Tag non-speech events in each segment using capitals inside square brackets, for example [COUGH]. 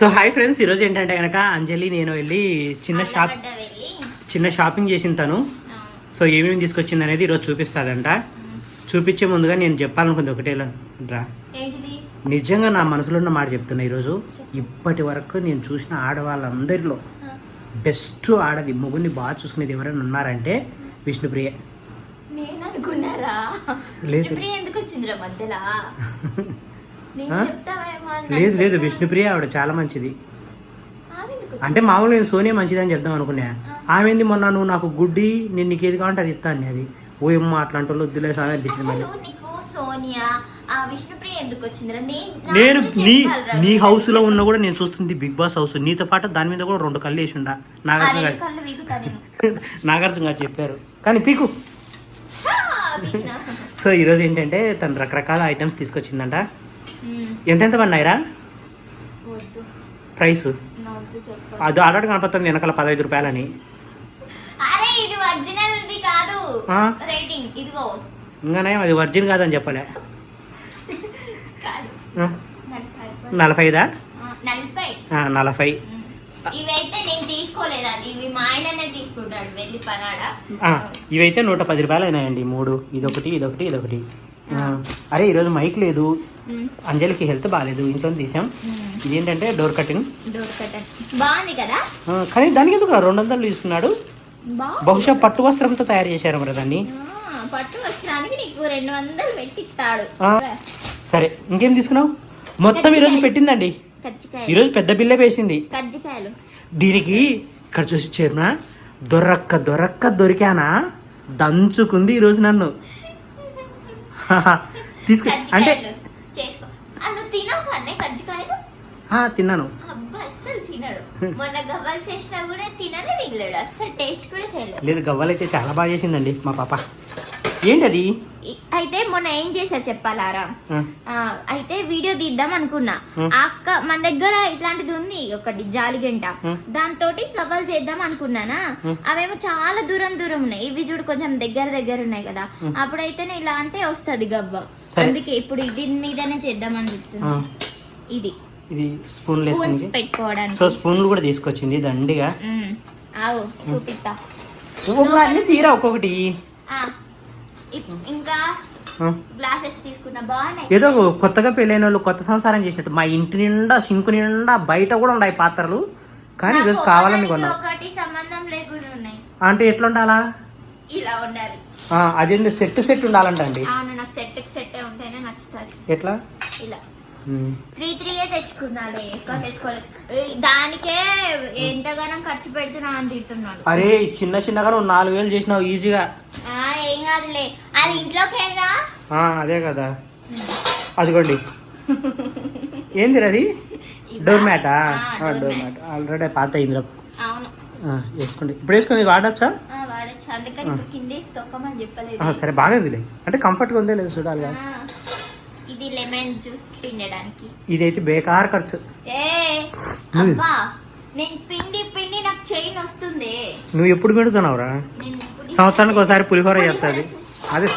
So hi friends ఈరోజు ఏంటంటే కనుక అంజలి నేను వెళ్ళి చిన్న షాప్ చిన్న షాపింగ్ చేసిన తను. సో ఏమేమి తీసుకొచ్చింది అనేది ఈరోజు చూపిస్తాదంట. చూపించే ముందుగా నేను చెప్పాలనుకుంది ఒకటే రా. నిజంగా నా మనసులో ఉన్న మాట చెప్తున్నా ఈరోజు. ఇప్పటి వరకు నేను చూసిన ఆడవాళ్ళందరిలో బెస్ట్ ఆడది మొగుడిని బాగా చూసుకునేది ఎవరైనా ఉన్నారంటే విష్ణుప్రియ. నేను అనుకున్నారా లేదు. విష్ణుప్రియ ఎందుకు వచ్చిందిరా మధ్యలో? [LAUGHS] లేదు లేదు. విష్ణుప్రియ ఆవిడ చాలా మంచిది. ఆమె? అంటే మామూలుగా నేను సోనియా మంచిది అని చెప్దాం అనుకున్నా. ఆమెంది మొన్న నువ్వు నాకు గుడ్డి నేను నీకు ఏది కావాలంటే అది ఇస్తాను అది. ఓ ఏమో అట్లాంటి వాళ్ళు వద్దులే సార్ అనిపించింది సోనియా ఎందుకు నేను నా నీ. హౌస్లో ఉన్న కూడా నేను చూస్తుంది బిగ్ బాస్ హౌస్ నీతో పాటు దాని మీద కూడా రెండు కళ్ళు వేసి ఉండా. ఆ నాగార్జున గారు. [LAUGHS] నాగార్జున గారు చెప్పారు. కానీ పీకు. [LAUGHS] సో ఈరోజు ఏంటంటే తను రకరకాల ఐటమ్స్ తీసుకొచ్చిందంట. ఎంతెంత పడినాయిరా? ప్రైస్? అది ఆల్రెడీ కనపడుతుంది వెనకాల పదహైదు రూపాయలని. ఇంకానే అది వర్జిన్ కాదని చెప్పలే. నలభైదా? నలభై. ఇవైతే నూట పది రూపాయలు అయినాయండి మూడు. ఇదొకటి ఇదొకటి ఇదొకటి. అరే ఈరోజు మైక్ లేదు. అంజలికి హెల్త్ బాగాలేదు ఇంట్లో తీసాం. ఇదేంటంటే డోర్ కటింగ్. డోర్ బాగుంది కదా? కానీ దానికి ఎందుకు రెండు వందలు తీసుకున్నాడు. బహుశా పట్టు వస్త్రంతో తయారు చేశారు మరి దాన్ని. పట్టు వస్త్రానికి నీకు రెండు వందలు పెట్టి ఇస్తాడు ఆ. సరే ఇంకేం తీసుకున్నావు? మొత్తం ఈరోజు పెట్టిందండి. ఈరోజు పెద్ద బిల్లే వేసింది. కజ్జికాయలు. దీనికి ఇక్కడ చూసి చేరునా దొరక్క దొరక్క దొరికానా? దంచుకుంది ఈరోజు నన్ను తీసుకు అంటే కజ్జికాయలు చేసుకో ఆ, నువ్వు తినవు కన్నే [LAUGHS] కజ్జికాయలు. ఆ, తిన్నాను. మొన్న గవ్వలు లేదు గవ్వలైతే చాలా బాగా చేసిందండి మా పాప. ఏంటి అది ఈ- అయితే మొన్న ఏం చేసా చెప్పాలారా? అయితే వీడియో తీద్దాం అనుకున్నా. ఆ అక్క మన దగ్గర ఇట్లాంటిది ఉంది ఒకటి జాలిగంట. దాంతో కవల్ చేద్దాం అనుకున్నానా. అవేమో చాలా దూరం దూరం ఉన్నాయి. ఇవి చూడు కొంచెం దగ్గర దగ్గర ఉన్నాయి కదా. అప్పుడైతేనే ఇలా అంటే వస్తుంది గవ్వ. సరే. అందుకే ఇప్పుడు దీని మీదనే చేద్దామని చెప్తున్నా. ఇది. ఇది వేసుకుంది. పెట్టుకోవడానికి. సో స్పూన్లు కూడా తీసుకొచ్చింది దండిగా. ఆగు చూపిస్తా. అన్ని తీరా ఒక్కొక్కటి? ఇంకా గ్లాసెస్ తీసుకున్నా బాగున్నాయి. ఏదో కొత్తగా పెళ్ళైన వాళ్ళు కొత్త సంసారం చేసినట్టు మా ఇంటి నిండా సింకు నిండా బయట కూడా ఉన్నాయి పాత్రలు. కానీ ఈరోజు కావాలని కొన్నాం ఒకటి సంబంధం లేకుండా ఉన్నాయి. అంటే ఎట్లా ఉండాలా? ఇలా ఉండాలి. ఆ, అదేంటి సెట్ సెట్ ఉండాలంట అండి. అవును నాకు సెట్ సెట్ ఉంటేనే నచ్చుతుంది. ఎట్లా? ఇలా. త్రీ త్రీయే తెచ్చుకున్నాలే ఎక్కువ తెచ్చుకోలేదు దానికే ఎంతగానో ఖర్చు పెడుతున్నా అని తింటున్నాడు అరే చిన్న చిన్నగా నువ్వు నాలుగు వేలు చేసినావు ఈజీగా. ఏం కాదులే. అది ఇంట్లోకేగా అదే కదా. అదిగోండి. ఏంది అది? డోర్ మ్యాటా డోర్ మ్యాట్. ఆల్రెడీ పాత అవును. వేసుకోండి. ఇప్పుడు వేసుకొని వాడచ్చా? సరే బాగానే ఉందిలే. అంటే కంఫర్ట్గా ఉందే లేదు చూడాలి కదా ఇది లెమన్ జ్యూస్ పిండడానికి ఇదైతే బేకార్ ఖర్చు. ఏ అబ్బా నేను పిండి పిండి నాకు చైన్ వస్తుంది. నువ్వు ఎప్పుడు పెడుతున్నావురా? సంవత్సరానికి ఒకసారి పులిహోర చేస్తుంది చేస్తా. అదే.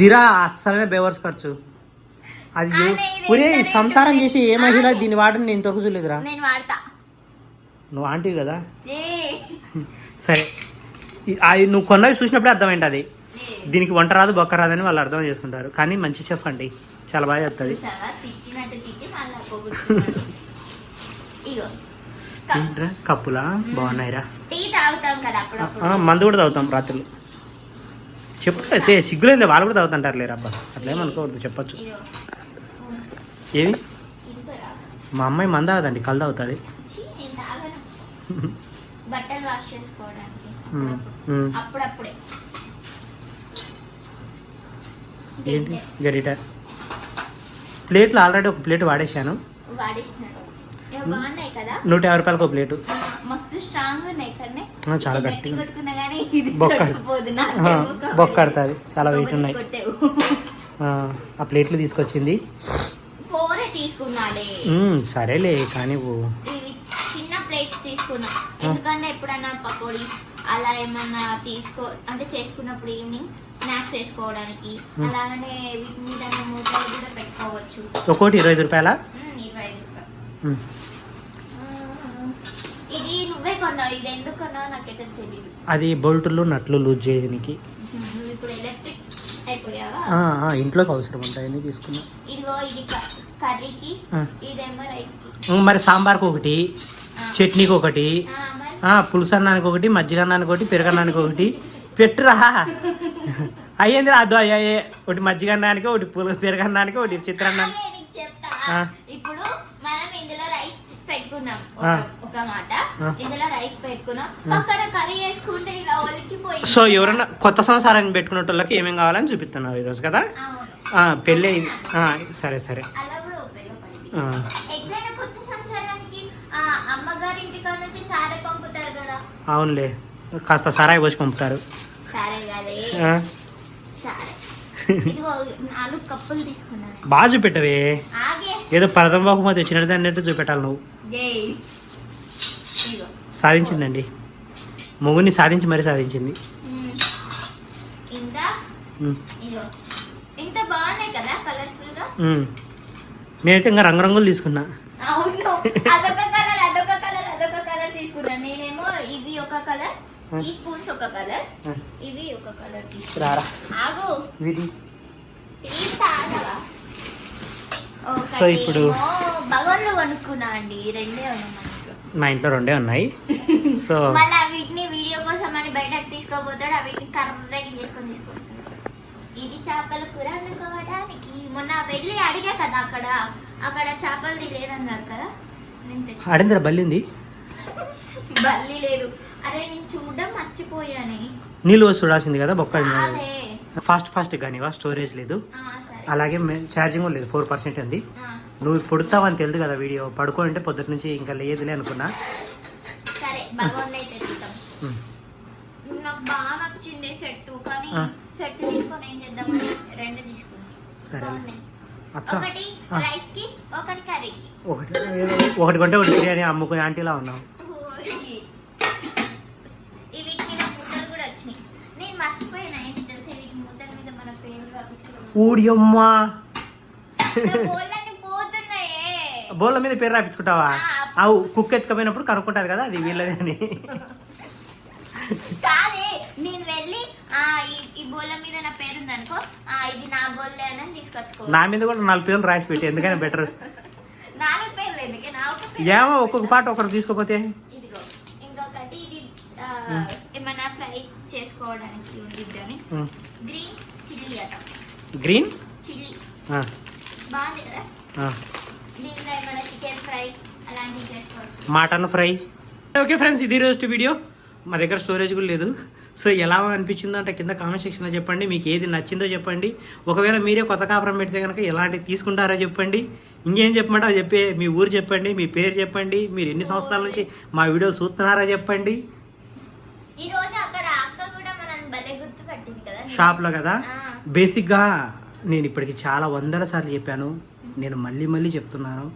దిరా అస్సలనే బేవర్స్ ఖర్చు. అది ఒరే ఇంత సంసారం చేసి ఏ మహిళ దీన్ని వాడని నేను ఇంతవరకు చూడలేదురా? నేను వాడతా. నువ్వు ఆంటీ కదా? సరే. నువ్వు కొన్నవి చూసినప్పుడే అర్థమైంది అది. దీనికి వంట రాదు బొక్క రాదని వాళ్ళు అర్థం చేసుకుంటారు. కానీ మంచి చెఫ్ అండి. చాలా బాగా చెప్తుంది. [LAUGHS] ఏంట్రా? కప్పులా? బాగున్నాయిరా. మందు కూడా తాగుతాం రాత్రులు. చెప్పు అయితే సిగ్గులేదు వాళ్ళు కూడా తాగుతుంటారు లేరు అబ్బా? అట్లేమనుకోవద్దు చెప్పొచ్చు. ఏవి. మా అమ్మాయి మంద తాగదండి కళ్ళు [LAUGHS] బట్టలు వాష్ చేసుకోవడానికి. ఉమ్, అప్పుడప్పుడు. ఏంటి? గరిట ప్లేట్లు ఆల్రెడీ ఒక ప్లేట్ వాడేశాను. నూట యాభై రూపాయలకు ఒక ప్లేటు మస్తు స్ట్రాంగ్ ఉన్నాయి చాలా గట్టి గట్టిగా. బొక్క. ఆడుతుంది చాలా వెయిట్ ఉన్నాయి. ఆ, ప్లేట్లు తీసుకొచ్చింది. సరేలే కానీ చిన్న ప్లేట్స్ తీసుకున్నా. ఎందుకంటే ఎప్పుడన్నా పకోడీస్ అలా ఏమన్నా తీసుకో అంటే చేసుకున్నప్పుడు ఈవినింగ్ స్నాక్స్ చేసుకోవడానికి అలాగనే వీటి మీద మూటలు కూడా పెట్టుకోవచ్చు. ఒక్కోటి ఇరవై ఐదు రూపాయల. ఇది నువ్వే కొన్నావు ఇది ఎందుకు కొన్నావు నాకైతే తెలియదు అది బోల్టులు నట్లు లూజ్ చేయడానికి. ఇప్పుడు ఎలక్ట్రిక్ అయిపోయావా? ఇంట్లోకి అవసరం ఉంటాయని తీసుకున్నా. ఇదిగో ఇది కర్రీకి. ఇదేమో రైస్ మరి సాంబార్కి ఒకటి. చట్నీకి ఒకటి పులుసు అన్నానికి ఒకటి మజ్జిగ అన్నానికి ఒకటి పెరుగన్నానికి ఒకటి. పెట్టురా. అయ్యింది రాదు అయ్యాయే ఒకటి మజ్జిగ అన్నానికి ఒకటి పులుసు పెరుగన్నానికి ఒకటి చిత్రాన్నానికి ఆగే, నీకు చెప్తా. ఆ. ఇప్పుడు మనం ఇందులో రైస్ పెట్టుకున్నాం. ఆ. ఒక- ఒక మాట. ఆ. ఇందులో రైస్ పెట్టుకున్నాం. పక్కన కర్రీ వేసుకుంటే ఇలా ఒలికిపోయి సో ఎవరైనా కొత్త సంవత్సరాన్ని పెట్టుకునే వాళ్ళకి ఏమేమి కావాలని చూపిస్తున్నావు ఈరోజు కదా? పెళ్ళి సరే సరే. కాడ నుంచి సారే పంపుతారు కదా. అవునులే. కాస్త సారాయి పోసి పంపుతారు. సారే కదే. ఆ, సారే. [LAUGHS] ఇదిగో నాలుగు కప్పులు తీసుకున్నాను. బాగా చూపెట్టవే. ఏదో ప్రథమ బహుమతి వచ్చినది అన్నట్టు చూపెట్టాలి నువ్వు. సాధించిందండి. మొగుని సాధించి మరీ సాధించింది. నేనైతే ఇంకా రంగురంగులు తీసుకున్నా [LAUGHS] అవును అదొక కలర్ అదొక కలర్ అదొక తీసుకున్నాను నేనేమో ఇవి ఒక కలర్ ఈ స్పూన్స్ ఒక కలర్ ఇవి ఒక కలర్ తీసుకున్నా. రారా. ఆగు. ఇది సో ఇప్పుడు- భగవాన్లు కొనుక్కున్నా అండి రెండే ఉన్నాయి మా ఇంట్లో. రెండే ఉన్నాయి. సో [LAUGHS] మళ్ళీ వీటిని వీడియో కోసం అని బయటకు తీసుకోపోతాడు ఆ వీటిని కర్రగా చేసుకొని తీసుకొస్తాడు. ఇది చేపల కూర వండుకోవడానికి మొన్న వెళ్ళి అడిగా కదా అక్కడ. అక్కడ చేపలది లేదన్నారు కదా. నేను బల్లి ఉంది? బల్లి లేదు. అరే నేను చూడడం మర్చిపోయానే. నీళ్ళు చూడాల్సింది కదా బొక్క ఫాస్ట్ ఫాస్ట్ కానీ స్టోరేజ్ లేదు. అలాగే ఛార్జింగ్ లేదు ఫోర్ పర్సెంట్ ఉంది. నువ్వు పుడతావని తెలుసు కదా వీడియో. పడుకో అంటే పొద్దుట నుంచి ఇంకా లేదులే అనుకున్నా. సరే భగవాన్ అయితే తీద్దాం. ఉమ్. నాకు బాగా నచ్చింది సెట్ కానీ ఆ. సెట్ తీసుకొని ఏం చేద్దామని రెండు తీసుకున్నాం. సరే. బాగున్నాయి అచ్చా. ఒకటి ఆ. రైస్కి ఒకటి కర్రీకి. ఒకటి ఒకటి కొంటే ఒకటి బిర్యానీ అమ్ముకునే ఆంటీలా ఉన్నావు ఈ వీటి మీద ముద్దలు కూడా వచ్చినాయి నేను మర్చిపోయినా ఏంటి తెలుసా వీటి ముద్దల మీద మన పేర్లు రాపిస్తున్నాం ఊడియమ్మా. బోళ్ళ మీద పేరు రాపించుకుంటావా. అవు కుక్ ఎత్తుకపోయినప్పుడు కనుక్కుంటది కదా అది వీళ్ళది అని. నేను వెళ్ళి ఆ ఈ- ఈ బోళ్ళ మీద నా పేరు ఉంది అనుకో ఆ ఇది నా బోల్లే అని తీసుకొచ్చుకో. నా మీద కూడా నాలుగు పేర్లు రాసి పెట్టి ఎందుకైనా బెటర్. నాలుగు పేర్లు ఎందుకే? నా ఒక పేరు ఏమో ఒక్కొక్క పాట ఒకరు తీసుకోపోతే. ఇదిగో ఇంకొకటి ఇది ఆ, ఏమన్నా ఫ్రై చేసుకోవడానికి. గ్రీన్ చిల్లీ అట. గ్రీన్? చిల్లీ. ఆ, బాగుంది కదా? ఆ. దీంట్లో ఏమైనా చికెన్ ఫ్రై అలాంటివి చేసుకోవచ్చు. Mutton fry. ఓకే ఫ్రెండ్స్ ఇది రోజు వీడియో. మా దగ్గర స్టోరేజ్ కూడా లేదు. సో ఎలా అనిపించిందో అంటే కింద కామెంట్ సెక్షన్లో చెప్పండి. మీకు ఏది నచ్చిందో చెప్పండి. ఒకవేళ మీరే కొత్త కాపురం పెడితే కనుక ఎలాంటివి తీసుకుంటారో చెప్పండి. ఇంకేం చెప్పమంటే అది చెప్పే మీ ఊరు చెప్పండి మీ పేరు చెప్పండి మీరు ఎన్ని సంవత్సరాల నుంచి మా వీడియోలు చూస్తున్నారో చెప్పండి. షాప్లో కదా? బేసిక్గా నేను ఇప్పటికి చాలా వందల సార్లు చెప్పాను. నేను మళ్ళీ మళ్ళీ చెప్తున్నాను.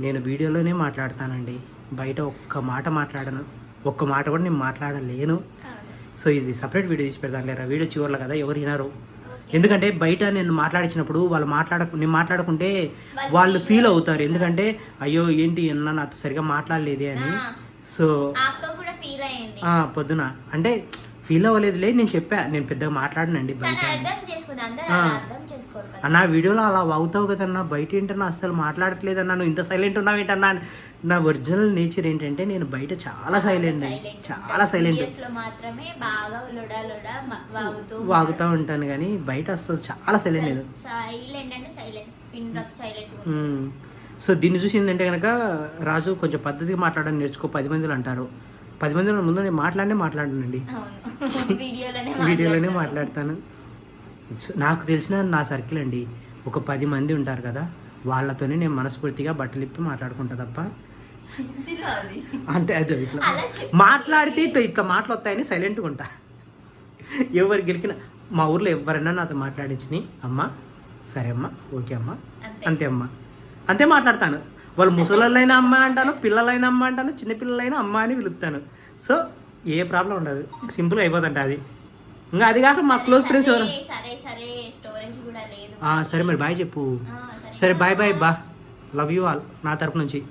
నేను వీడియోలోనే మాట్లాడతానండి. బయట ఒక్క మాట మాట్లాడను. ఒక్క మాట కూడా నేను మాట్లాడలేను. సో ఇది సపరేట్ వీడియో తీసి పెడతాను లేరా? వీడియో చివర్లో కదా ఎవరు వినరు. ఎందుకంటే బయట నేను మాట్లాడించినప్పుడు వాళ్ళు మాట్లాడకు నేను మాట్లాడుకుంటే వాళ్ళు ఫీల్ అవుతారు. ఎందుకంటే అయ్యో ఏంటి అన్న నాతో సరిగా మాట్లాడలేదే అని. సో పొద్దున. అంటే ఫీల్ అవ్వలేదులే నేను చెప్పా నేను పెద్దగా మాట్లాడనండి బయట. అన్న వీడియోలో అలా అవుతావు కదన్నా బయట ఏంటన్నా అస్సలు మాట్లాడట్లేదన్నా నువ్వు ఇంత సైలెంట్ ఉన్నావు ఏంటన్నా నా ఒరిజినల్ నేచర్ ఏంటంటే నేను బయట చాలా సైలెంట్ చాలా. సైలెంట్ వాగుతూ ఉంటాను కానీ బయట అస్సలు చాలా సైలెంట్ మ్మ్. సో దీన్ని చూసి ఏంటంటే కనుక రాజు కొంచెం పద్ధతిగా మాట్లాడడం నేర్చుకో పది మందిలో అంటారు. పది మందిలో ముందు నేను మాట్లాడినే మాట్లాడనండి [LAUGHS] వీడియోలోనే [LAUGHS] మాట్లాడతాను. నాకు తెలిసిన నా సర్కిల్ అండి ఒక పది మంది ఉంటారు కదా వాళ్ళతోనే నేను మనస్ఫూర్తిగా బట్టలు ఇప్పి మాట్లాడుకుంటా తప్ప. అంటే అదే ఇట్లా. మాట్లాడితే ఇట్లా ఇట్లా మాటలు వస్తాయని సైలెంట్గా ఉంటా ఎవరు గెలికిన మా ఊర్లో ఎవరైనా నాతో మాట్లాడించిని అమ్మ సరే అమ్మా ఓకే అమ్మా. అంతే అమ్మా అంతే మాట్లాడతాను వాళ్ళు ముసలైనా అమ్మ అంటాను పిల్లలైనా అమ్మ అంటాను చిన్నపిల్లలైనా అమ్మ అని పిలుస్తాను. సో ఏ ప్రాబ్లం ఉండదు. సింపుల్గా అయిపోతుంట అది. ఇంకా అది కాక మా క్లోజ్ ఫ్రెండ్స్ ఎవరు? సరే, మరి బాయ్ చెప్పు. సరే. బాయ్ బాయ్ బా. లవ్ యూ ఆల్ నా తరపు నుంచి.